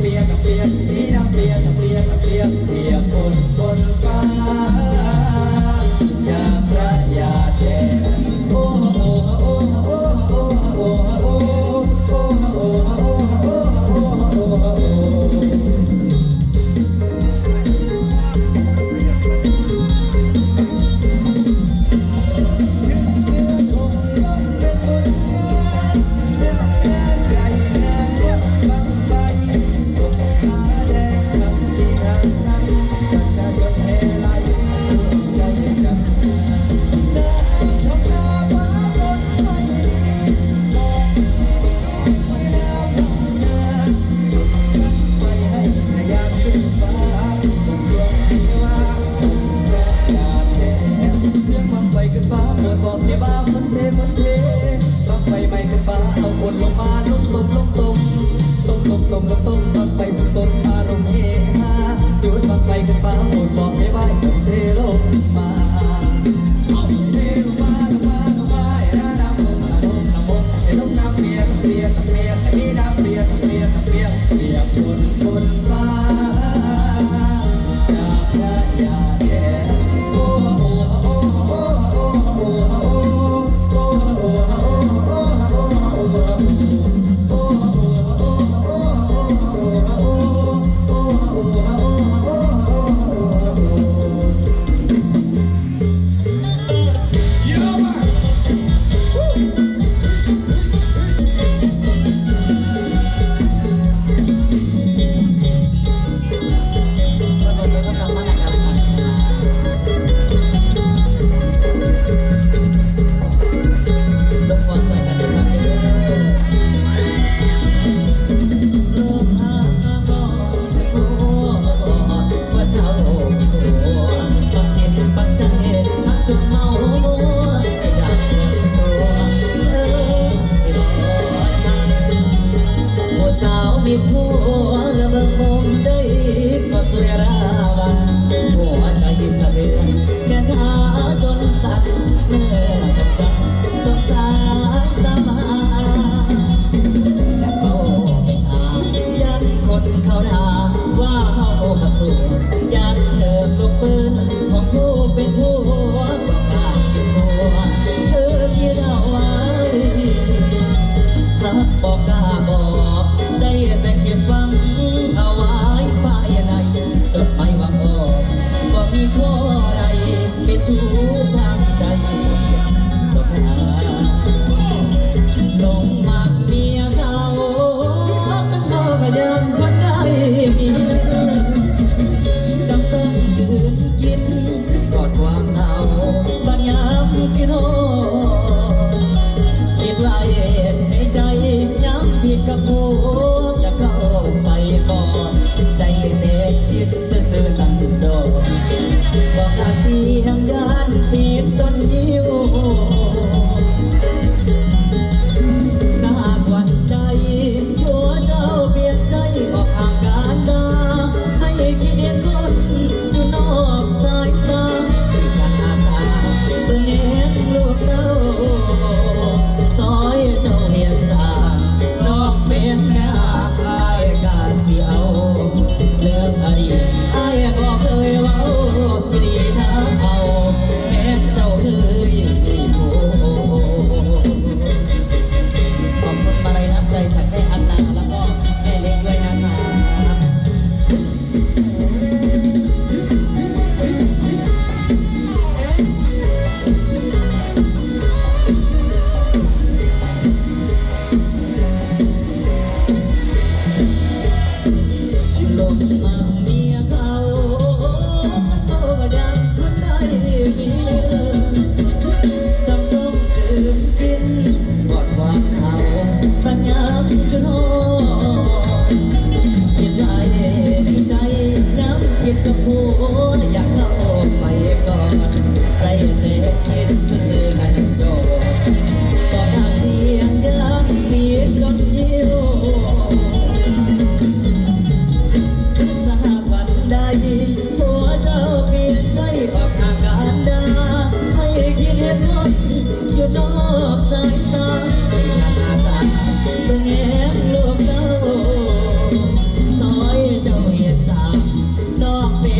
เปียกเปียกนี่น้ำเปียกเปียกเปียกเปียกบนบนฟ้า ม่ขึ้นฟ้าเมื่อตอนเทบ้ามันเทมันเทรักไปไม่ขึ้นฟ้าเอาคนลงมา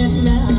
น